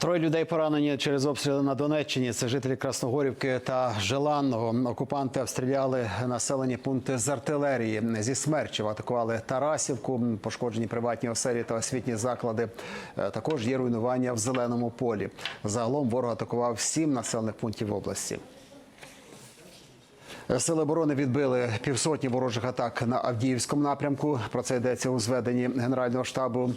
Троє людей поранені через обстріли на Донеччині. Це жителі Красногорівки та Желанного. Окупанти обстріляли населені пункти з артилерії. Зі смерчів атакували Тарасівку, пошкоджені приватні оселі та освітні заклади. Е, Також є руйнування в зеленому полі. Загалом ворог атакував сім населених пунктів області. Сили оборони відбили півсотні ворожих атак на Авдіївському напрямку. Про це йдеться у зведенні Генерального штабу.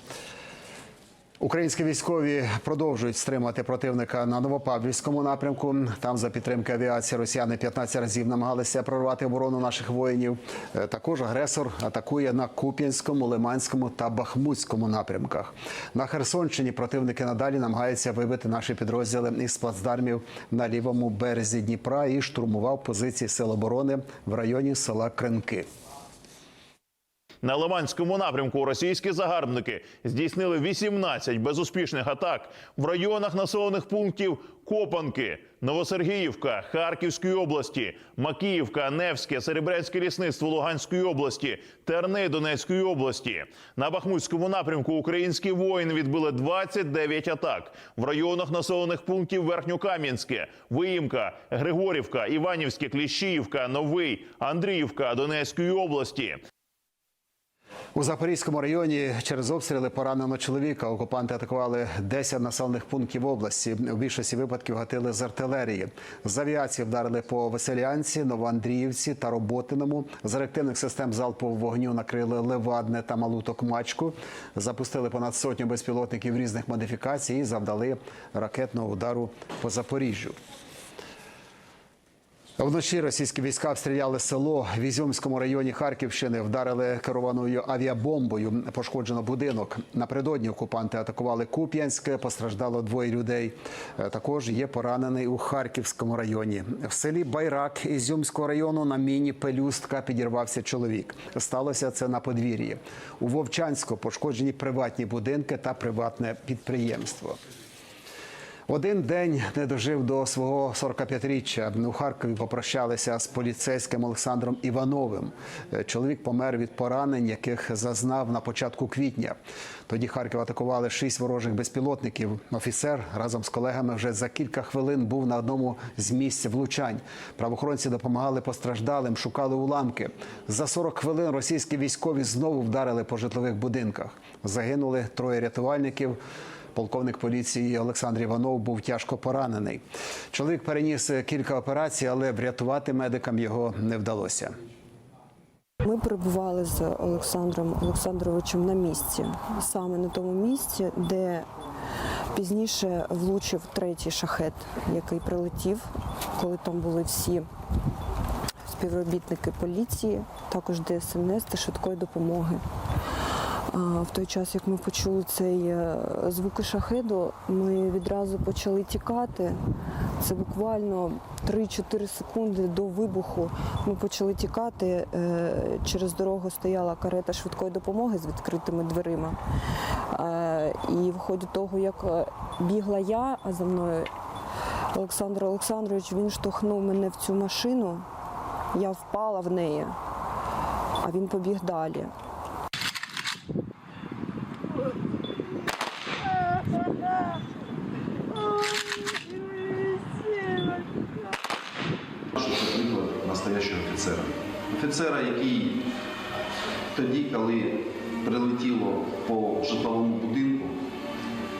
Українські військові продовжують стримати противника на Новопавлівському напрямку. Там за підтримки авіації росіяни 15 разів намагалися прорвати оборону наших воїнів. Е, Також агресор атакує на Куп'янському, Лиманському та Бахмутському напрямках. На Херсонщині противники надалі намагаються вибити наші підрозділи із плацдармів на лівому березі Дніпра і штурмував позиції сил оборони в районі села Кринки. На Лиманському напрямку російські загарбники здійснили 18 безуспішних атак в районах населених пунктів Копанки, Новосергіївка, Харківської області, Макіївка, Невське, Серебрянське лісництво Луганської області, Терни Донецької області. На Бахмутському напрямку українські воїни відбили 29 атак в районах населених пунктів Верхньокам'янське, Виїмка, Григорівка, Іванівське, Кліщіївка, Новий, Андріївка Донецької області. У Запорізькому районі через обстріли поранено чоловіка. Окупанти атакували 10 населених пунктів області. У більшості випадків гатили з артилерії. З авіації вдарили по Веселянці, Новоандріївці та Роботиному. З реактивних систем залпового вогню накрили Левадне та Малу Токмачку. Запустили понад сотню безпілотників різних модифікацій і завдали ракетного удару по Запоріжжю. Вночі російські війська обстріляли село в Ізюмському районі Харківщини, вдарили керованою авіабомбою. Пошкоджено будинок. Напередодні окупанти атакували Куп'янське, постраждало двоє людей. Е, Також є поранений у Харківському районі. В селі Байрак Ізюмського району на міні пелюстка підірвався чоловік. Сталося це на подвір'ї. У Вовчанську пошкоджені приватні будинки та приватне підприємство. Один день не дожив до свого 45-річчя. У Харкові попрощалися з поліцейським Олександром Івановим. Е, Чоловік помер від поранень, яких зазнав на початку квітня. Тоді Харків атакували шість ворожих безпілотників. Офіцер разом з колегами вже за кілька хвилин був на одному з місць влучань. Правоохоронці допомагали постраждалим, шукали уламки. За 40 хвилин російські військові знову вдарили по житлових будинках. Загинули троє рятувальників. Полковник поліції Олександр Іванов був тяжко поранений. Чоловік переніс кілька операцій, але врятувати медикам його не вдалося. Ми перебували з Олександром Олександровичем на місці, саме на тому місці, де пізніше влучив третій шахет, який прилетів, коли там були всі співробітники поліції, також ДСНС та швидкої допомоги. В той час, як ми почули цей е, звуки шахеду, ми відразу почали тікати. Це буквально 3-4 секунди до вибуху. Ми почали тікати. Е, Через дорогу стояла карета швидкої допомоги з відкритими дверима. Е, І в ході того, як бігла я, а за мною Олександр Олександрович, він штовхнув мене в цю машину. Я впала в неї, а він побіг далі. що потрібно настоящого офіцера. Офіцера, який тоді, коли прилетіло по житловому будинку,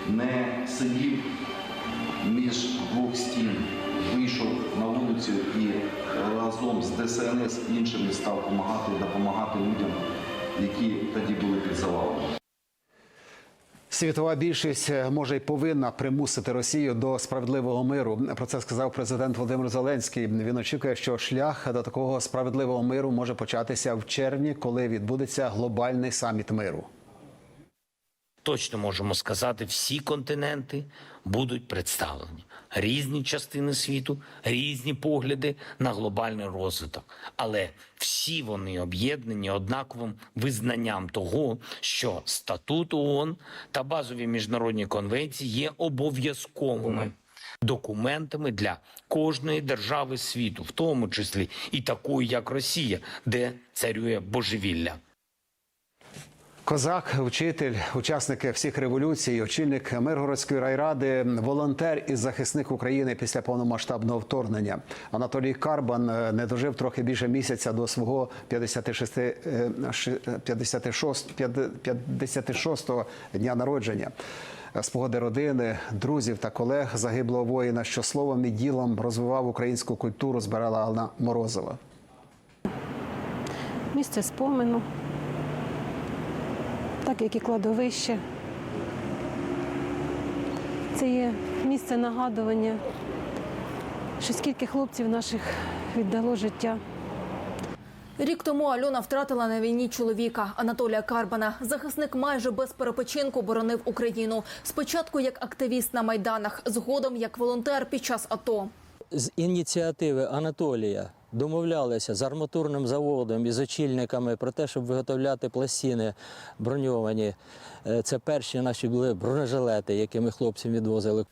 не сидів між двох стін, вийшов на вулицю і разом з ДСНС іншими став допомагати, допомагати людям, які тоді були під завалом. Світова більшість е, може й повинна примусити Росію до справедливого миру. Про це сказав президент Володимир Зеленський. Він очікує, що шлях до такого справедливого миру може початися в червні, коли відбудеться глобальний саміт миру. Точно можемо сказати, всі континенти будуть представлені. Різні частини світу, різні погляди на глобальний розвиток. Але всі вони об'єднані однаковим визнанням того, що статут ООН та базові міжнародні конвенції є обов'язковими. Документами для кожної держави світу, в тому числі і такої, як Росія, де царює божевілля. Козак, вчитель, учасники всіх революцій, очільник Миргородської райради, волонтер і захисник України після повномасштабного вторгнення. Анатолій Карбан е, не дожив трохи більше місяця до свого 56, е, ши- 56, 56-го дня народження. З погоди родини, друзів та колег загиблого воїна, що словом і ділом розвивав українську культуру, збирала Алла Морозова. місце спомену, так як і кладовище. Це є місце нагадування, що скільки хлопців наших віддало життя. Рік тому Альона втратила на війні чоловіка Анатолія Карбана. Захисник майже без перепочинку боронив Україну. Спочатку як активіст на майданах, згодом як волонтер під час АТО. з ініціативи Анатолія домовлялися з арматурним заводом і з очільниками про те, щоб виготовляти пластини броньовані. Е, Це перші наші були бронежилети, які ми хлопцям відвозили.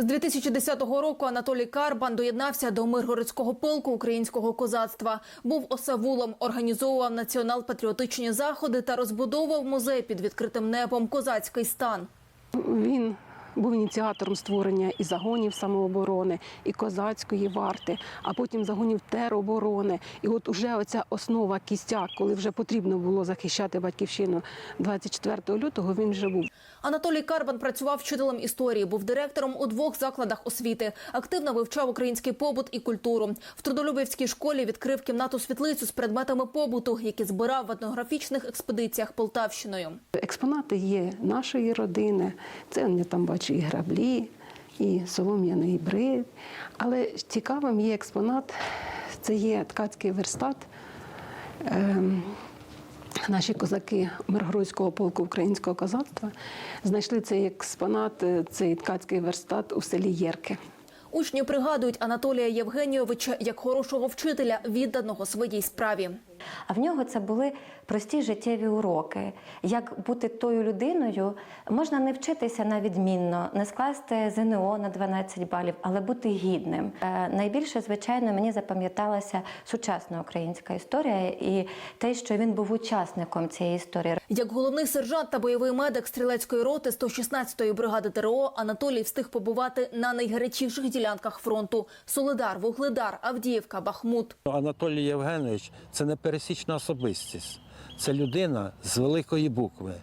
З 2010 року Анатолій Карбан доєднався до Миргородського полку українського козацтва. Був осавулом, організовував націонал-патріотичні заходи та розбудовував музей під відкритим небом Козацький стан. Він був ініціатором створення і загонів самооборони, і козацької варти, а потім загонів тероборони. І от уже оця основа кістяк, коли вже потрібно було захищати батьківщину 24 лютого, він вже був. Анатолій Карбан працював вчителем історії, був директором у двох закладах освіти. Активно вивчав український побут і культуру. В трудолюбівській школі відкрив кімнату світлицю з предметами побуту, які збирав в етнографічних експедиціях Полтавщиною. Експонати є нашої родини. Це я там бачу і граблі, і солом'яний бриль. Але цікавим є експонат. Це є ткацький верстат. Наші козаки Миргородського полку українського козацтва знайшли цей експонат, е, цей ткацький верстат у селі Єрки. Учні пригадують Анатолія Євгенійовича як хорошого вчителя, відданого своїй справі. А в нього це були прості життєві уроки. Як бути тою людиною, можна не вчитися на відмінно, не скласти ЗНО на 12 балів, але бути гідним. Е, Найбільше, звичайно, мені запам'яталася сучасна українська історія і те, що він був учасником цієї історії. Як головний сержант та бойовий медик стрілецької роти 116-ї бригади ТРО Анатолій встиг побувати на найгарячіших ділянках фронту: Солидар, Вугледар, Авдіївка, Бахмут. Анатолій Євгенович це не пересічна особистість, це людина з великої букви,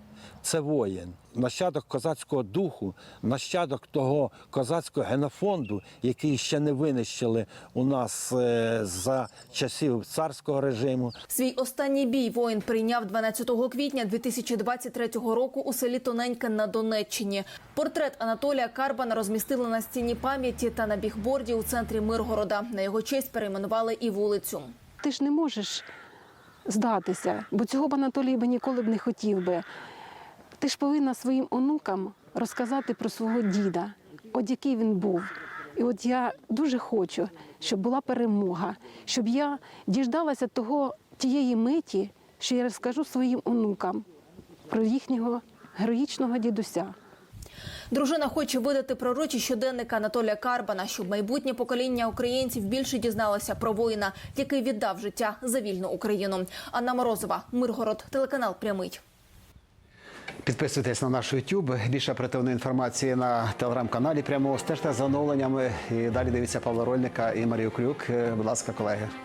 це воїн, нащадок козацького духу, нащадок того козацького генофонду, який ще не винищили у нас е, за часів царського режиму. Свій останній бій воїн прийняв 12 квітня 2023 року у селі Тоненьке на Донеччині. Портрет Анатолія Карбана розмістили на стіні пам'яті та на бігборді у центрі Миргорода. На його честь перейменували і вулицю. Ти ж не можеш здатися, бо цього б Анатолій би ніколи б не хотів би. Ти ж повинна своїм онукам розказати про свого діда, от який він був. І от я дуже хочу, щоб була перемога, щоб я діждалася того тієї миті, що я розкажу своїм онукам про їхнього героїчного дідуся. Дружина хоче видати пророчі щоденник Анатолія Карбана, щоб майбутнє покоління українців більше дізналося про воїна, який віддав життя за вільну Україну. Анна Морозова, Миргород, телеканал Прямий. Підписуйтесь на наш YouTube. Більше оперативної інформації на телеграм-каналі. Прямо стежте за оновленнями. І далі дивіться Павла Рольника і Марію Крюк. Будь ласка, колеги.